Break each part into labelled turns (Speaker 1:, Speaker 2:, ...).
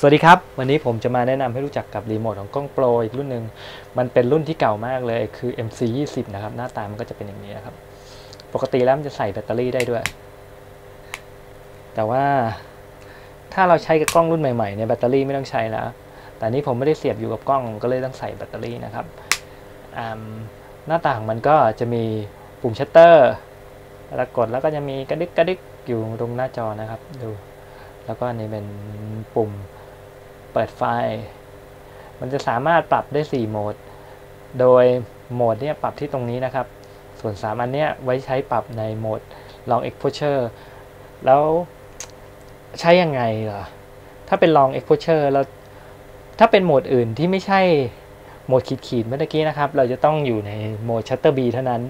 Speaker 1: สวัสดีครับ วันนี้ผมจะมาแนะนำให้รู้จักกับรีโมทของกล้องโปรอีกรุ่นหนึ่งมันเป็นรุ่นที่เก่ามากเลยคือ MC 20นะครับ หน้าตามันก็จะเป็นอย่างนี้นะครับ ปกติแล้วมันจะใส่แบตเตอรี่ได้ด้วย แต่ว่าถ้าเราใช้กับกล้องรุ่นใหม่ๆเนี่ยแบตเตอรี่ไม่ต้องใช้แล้ว แต่นี้ผมไม่ได้เสียบอยู่กับกล้องก็เลยต้องใส่แบตเตอรี่นะครับ หน้าตาของมันก็จะมีปุ่มชัตเตอร์แล้วกดแล้วก็จะมีกระดิกกระดิกอยู่ตรงหน้าจอนะครับ ดู แล้วก็อันนี่เป็นปุ่ม เปิดไฟ มันจะสามารถปรับได้ 4 โหมด โดยโหมดเนี้ยปรับที่ตรงนี้นะครับ ส่วน 3 อันเนี้ยไว้ใช้ปรับในโหมด long exposure แล้วใช้ยังไงเหรอ ถ้าเป็น long exposure แล้วถ้าเป็นโหมดอื่นที่ไม่ใช่โหมดขีดๆเมื่อกี้นะครับ เราจะต้องอยู่ในโหมด shutter B เท่านั้น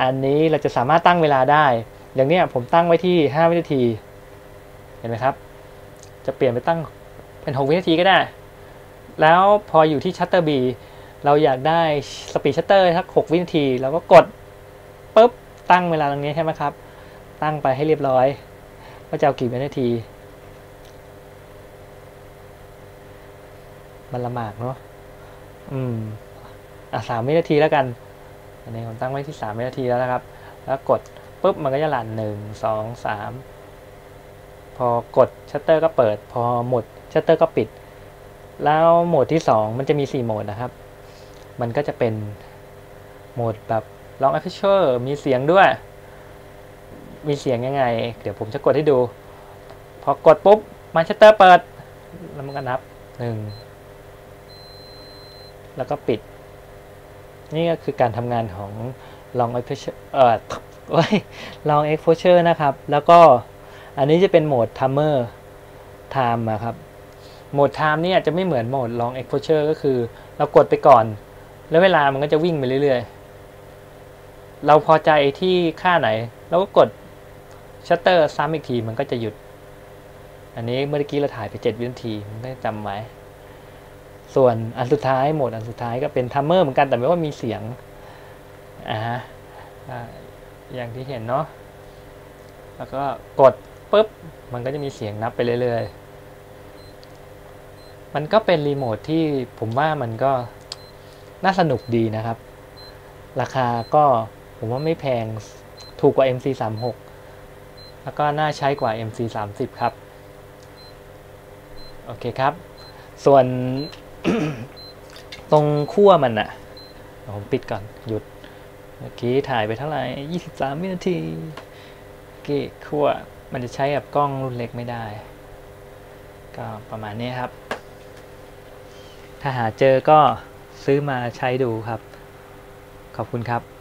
Speaker 1: อันนี้เราจะสามารถตั้งเวลาได้ อย่างเนี้ยผมตั้งไว้ที่ 5 วินาที เห็นไหมครับ จะเปลี่ยนไปตั้ง เป็น 6 วินาทีก็ได้ แล้วพออยู่ที่ shutter B เราอยากได้สปีดชัตเตอร์สัก6วินาทีเราก็กดปุ๊บตั้งเวลาตรงนี้ใช่ไหมครับ ตั้งไปให้เรียบร้อยว่าจะเอากี่วินาที มันละหมากเนาะอืมอะสามวินาทีแล้วกัน อันนี้ผมตั้งไว้ที่สามวินาทีแล้วนะครับ แล้วกดปุ๊บมันก็จะหลั่นหนึ่งสองสามพอกดชัตเตอร์ก็เปิด พอหมด ชัตเตอร์ก็ปิด แล้วโหมดที่สองมันจะมีสี่โหมดนะครับ มันก็จะเป็นโหมดแบบ long aperture มีเสียงด้วย มีเสียงยังไง เดี๋ยวผมจะกดให้ดู พอกดปุ๊บมันชัตเตอร์เปิด แล้วมันก็นับหนึ่งแล้วก็ปิด นี่ก็คือการทำงานของ long exposure เอ่อเอ้ย long exposure นะครับ แล้วก็อันนี้จะเป็นโหมด timer time อะครับ โหมด time เนี่ยจะไม่เหมือนโหมด long exposure ก็คือ เรากดไปก่อน แล้วเวลามันก็จะวิ่งไปเรื่อยๆ เราพอใจที่ค่าไหน เราก็กดชัตเตอร์ซ้ำอีกทีมันก็จะหยุด อันนี้เมื่อกี้เราถ่ายไป 7 วินาที มันก็จำไว้ ส่วนอันสุดท้ายโหมดอันสุดท้ายก็เป็นทัมเมอร์เหมือนกันแต่ไม่ว่ามีเสียงอ่าอ่าอย่างที่เห็นเนาะแล้วก็กดปุ๊บมันก็จะมีเสียงนับไปเรื่อยๆ มันก็เป็นรีโมทที่ผมว่ามันก็น่าสนุกดีนะครับ ราคาก็ผมว่าไม่แพงถูกกว่า MC36 แล้วก็น่าใช้กว่า MC30 ครับ โอเคครับ ส่วนตรงขั้วมันอะผมปิดก่อน หยุด เมื่อกี้ถ่ายไปเท่าไหร่ 23 วินาทีโอเคขั้วมันจะใช้กับกล้องรุ่นเล็กไม่ได้ ก็ประมาณนี้ครับ ถ้าหาเจอก็ซื้อมาใช้ดูครับ ขอบคุณครับ